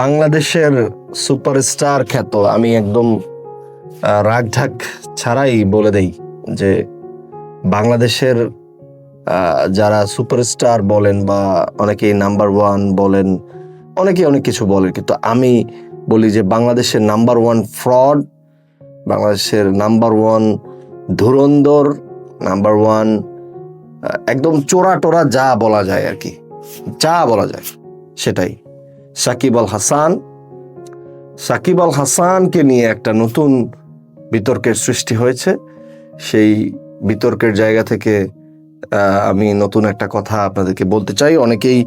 বাংলাদেশের সুপারস্টার খ্যাত, আমি একদম রাগঢাক ছাড়াই বলে দেই যে বাংলাদেশের যারা সুপারস্টার বলেন বা অনেকেই নাম্বার ওয়ান বলেন অনেকে অনেক কিছু বলেন, কিন্তু আমি বলি যে বাংলাদেশের নাম্বার ওয়ান ফ্রড, বাংলাদেশের নাম্বার ওয়ান ধুরন্ধর, নাম্বার ওয়ান একদম চোরা টোরা যা বলা যায় আর কি, যা বলা যায়, সেটাই। সাকিব আল হাসান। সাকিব আল হাসানকে নিয়ে একটা নতুন বিতর্কের সৃষ্টি হয়েছে। সেই বিতর্কের জায়গা থেকে আমি নতুন একটা কথা আপনাদেরকে বলতে চাই। অনেকেই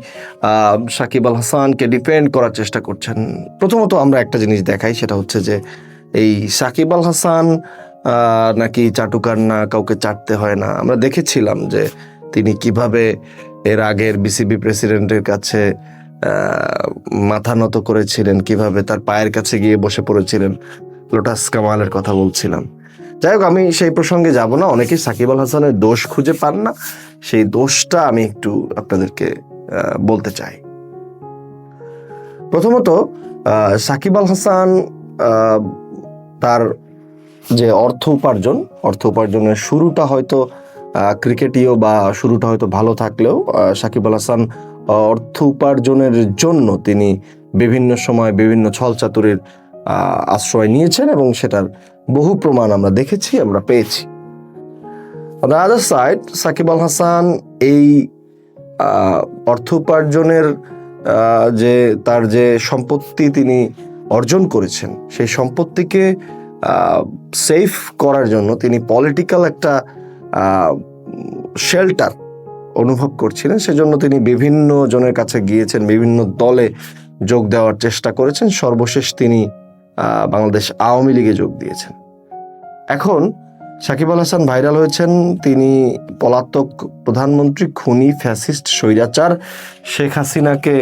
সাকিব আল হাসানকে ডিফেন্ড করার চেষ্টা করছেন। প্রথমত আমরা একটা জিনিস দেখাই, সেটা হচ্ছে যে এই সাকিব আল হাসান নাকি চাটুকার না কাউকে চাটতে হয় না। আমরা দেখেছিলাম যে তিনি কীভাবে এর আগের বিসিবি প্রেসিডেন্টের কাছে মাথা নত করেছিলেন, কীভাবে তার পায়ের কাছে গিয়ে বসে পড়েছিলেন, লোটাস কামালের কথা বলছিলাম। যাই হোক, আমি সেই প্রসঙ্গে যাব না, অনেকেই সাকিব আল হাসানের দোষ খুঁজে পান না। সেই দোষটা আমি একটু আপনাদেরকে বলতে চাই। প্রথমত সাকিব আল হাসান তার যে অর্থ উপার্জন, অর্থ উপার্জনের শুরুটা হয়তো ক্রিকেটীয় বা শুরুটা হয়তো ভালো থাকলেও সাকিব আল হাসান অর্থ উপার্জনের জন্য তিনি বিভিন্ন সময় বিভিন্ন ছলচাতুরির আশ্রয় নিয়েছেন এবং সেটার বহু প্রমাণ আমরা দেখেছি, আমরা পেয়েছি। আদার সাইড সাকিব আল হাসান এই অর্থ উপার্জনের যে তার যে সম্পত্তি তিনি অর্জন করেছেন, সেই সম্পত্তিকে সেফ করার জন্য তিনি পলিটিক্যাল একটা শেল্টার অনুভব করছিলেন। সেজন্য তিনি বিভিন্ন জনের কাছে গিয়েছেন, বিভিন্ন দলে যোগ দেওয়ার চেষ্টা করেছেন। সর্বশেষ তিনি বাংলাদেশ আওয়ামী লীগে যোগ দিয়েছেন। এখন সাকিব আল হাসান ভাইরাল হয়েছেন। তিনি পলাতক প্রধানমন্ত্রী, খুনি, ফ্যাসিস্ট, স্বৈরাচার শেখ হাসিনাকে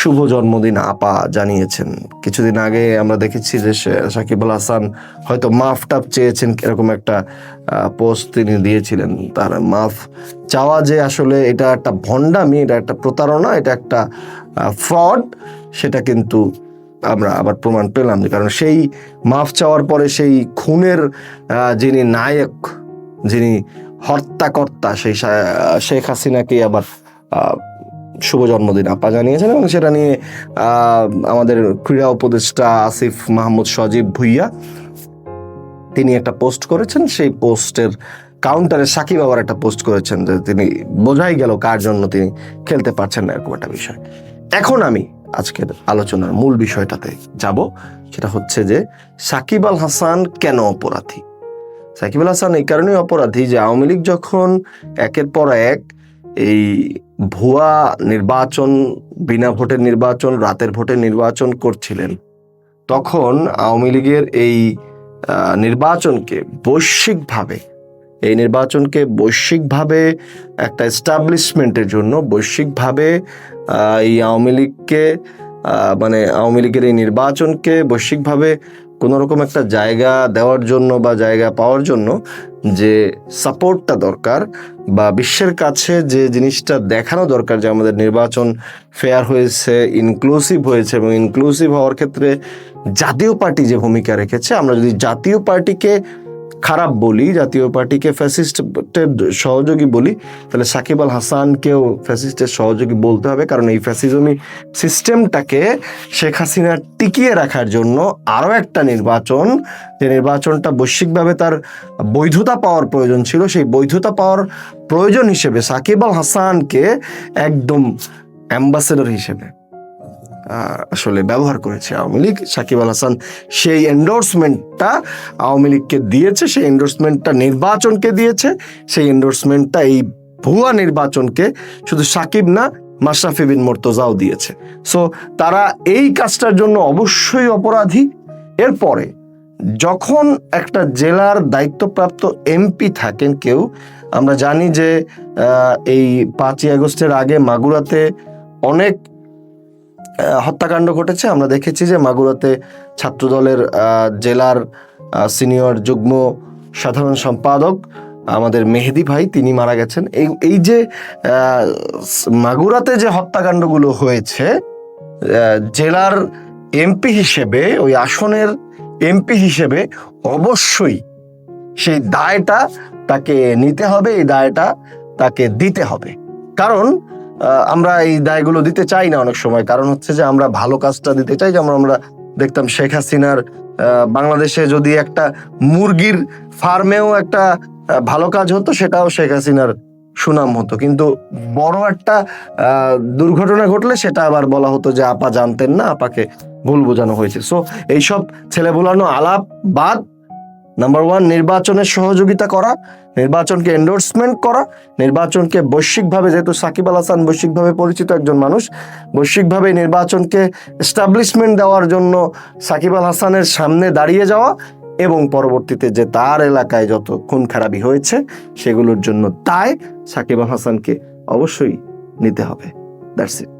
শুভ জন্মদিন আপা জানিয়েছেন। কিছুদিন আগে আমরা দেখেছি যে সাকিব আল হাসান হয়তো মাফ টাপ চেয়েছেন, এরকম একটা পোস্ট তিনি দিয়েছিলেন। তার মাফ চাওয়া যে আসলে এটা একটা ভণ্ডামি, এটা একটা প্রতারণা, এটা একটা ফ্রড সেটা কিন্তু আমরা আবার প্রমাণ পেলাম যে কারণ সেই মাফ চাওয়ার পরে সেই খুনের যিনি নায়ক, যিনি হত্যাকর্তা সেই শেখ হাসিনাকে আবার শুভ জন্মদিন আপা জানিয়েছেন এবং সেটা নিয়ে আমাদের ক্রীড়া উপদেষ্টা আসিফ মাহমুদ সজীব ভুইয়া, তিনি একটা পোস্ট করেছেন। সেই পোস্টের কাউন্টারে সাকিব আবার একটা পোস্ট করেছেন যে তিনি বোঝাই গেল কার জন্য তিনি খেলতে পারছেন না, এরকম একটা বিষয়। এখন আমি আজকের আলোচনার মূল বিষয়টাতে যাব, সেটা হচ্ছে যে সাকিব আল হাসান কেন অপরাধী? সাকিব আল হাসান এই কারণেই অপরাধী যে আওয়ামী লীগ যখন একের পর এক এই ভুয়া নির্বাচন, বিনা ভোটের নির্বাচন, রাতের ভোটের নির্বাচন করছিলেন। তখন আওয়ামী লীগের এই নির্বাচনকে বৈশ্বিকভাবে, এই নির্বাচনকে বৈশ্বিকভাবে একটা এস্টাবলিশমেন্টের জন্য বৈশ্বিকভাবে এই আওয়ামী লীগকে মানে আওয়ামী লীগের এই নির্বাচনকে বৈশ্বিকভাবে কোনো রকম একটা জায়গা দেওয়ার জন্য বা জায়গা পাওয়ার জন্য যে সাপোর্টটা দরকার বা বিশ্বের কাছে যে জিনিসটা দেখানো দরকার যে আমাদের নির্বাচন ফেয়ার হয়েছে ইনক্লুসিভ হয়েছে এবং ইনক্লুসিভ হওয়ার ক্ষেত্রে জাতীয় পার্টি যে ভূমিকা রেখেছে, আমরা যদি জাতীয় পার্টিকে খারাপ বলি, জাতীয় পার্টিকে ফ্যাসিস্টের সহযোগী বলি, তাহলে সাকিব আল হাসানকেও ফ্যাসিস্টের সহযোগী বলতে হবে। কারণ এই ফ্যাসিজমি সিস্টেমটাকে শেখ হাসিনা টিকিয়ে রাখার জন্য আরও একটা নির্বাচন, যে নির্বাচনটা বৈশ্বিকভাবে তার বৈধতা পাওয়ার প্রয়োজন ছিল, সেই বৈধতা পাওয়ার প্রয়োজন হিসেবে সাকিব আল হাসানকে একদম অ্যাম্বাসেডর হিসেবে আসলে ব্যবহার করেছে আওয়ামী লীগ। সাকিব আল হাসান সেই এন্ডোর্সমেন্টটা আওয়ামী লীগকে দিয়েছে, সেই এন্ডোর্সমেন্টটা নির্বাচনকে দিয়েছে, সেই এন্ডোর্সমেন্টটা এই ভুয়া নির্বাচনকে শুধু সাকিব না, মাশরাফি বিন মোর্তজাও দিয়েছে। সো তারা এই কাজটার জন্য অবশ্যই অপরাধী। এরপরে, যখন একটা জেলার দায়িত্বপ্রাপ্ত এমপি থাকেন কেউ, আমরা জানি যে এই পাঁচই আগস্টের আগে মাগুরাতে অনেক হত্যাকাণ্ড ঘটেছে। আমরা দেখেছি যে মাগুরাতে ছাত্রদলের জেলার সিনিয়র যুগ্ম সাধারণ সম্পাদক, আমাদের মেহেদি ভাই, তিনি মারা গেছেন। এই এই যে মাগুরাতে যে হত্যাকাণ্ডগুলো হয়েছে জেলার এমপি হিসেবে, ওই আসনের এমপি হিসেবে অবশ্যই সেই দায়টা তাকে নিতে হবে, এই দায়টা তাকে দিতে হবে। কারণ আমরা এই দায়গুলো দিতে চাই না অনেক সময়। কারণ হচ্ছে যে আমরা ভালো কাজটা দিতে চাই। যেমন আমরা দেখতাম শেখ হাসিনার বাংলাদেশে যদি একটা মুরগির ফার্মেও একটা ভালো কাজ হতো, সেটাও শেখ হাসিনার সুনাম হতো। কিন্তু বড় একটা দুর্ঘটনা ঘটলে সেটা আবার বলা হতো যে, আপা জানতেন না, আপাকে ভুল বোঝানো হয়েছে। সো এইসব ছেলে বোলানো আলাপ বাদ নাম্বার ওয়ান নির্বাচনের সহযোগিতা করা, নির্বাচনকে এন্ডোর্সমেন্ট করা, নির্বাচনকে বৈশ্বিকভাবে, যেহেতু সাকিব আল হাসান বৈশ্বিকভাবে পরিচিত একজন মানুষ, বৈশ্বিকভাবে নির্বাচনকে এস্টাবলিশমেন্ট দেওয়ার জন্য সাকিব আল হাসানের সামনে দাঁড়িয়ে যাওয়া এবং পরবর্তীতে যে তার এলাকায় যত খুন খারাপি হয়েছে, সেগুলোর জন্য তাই সাকিব আল হাসানকে অবশ্যই নিতে হবে। That's it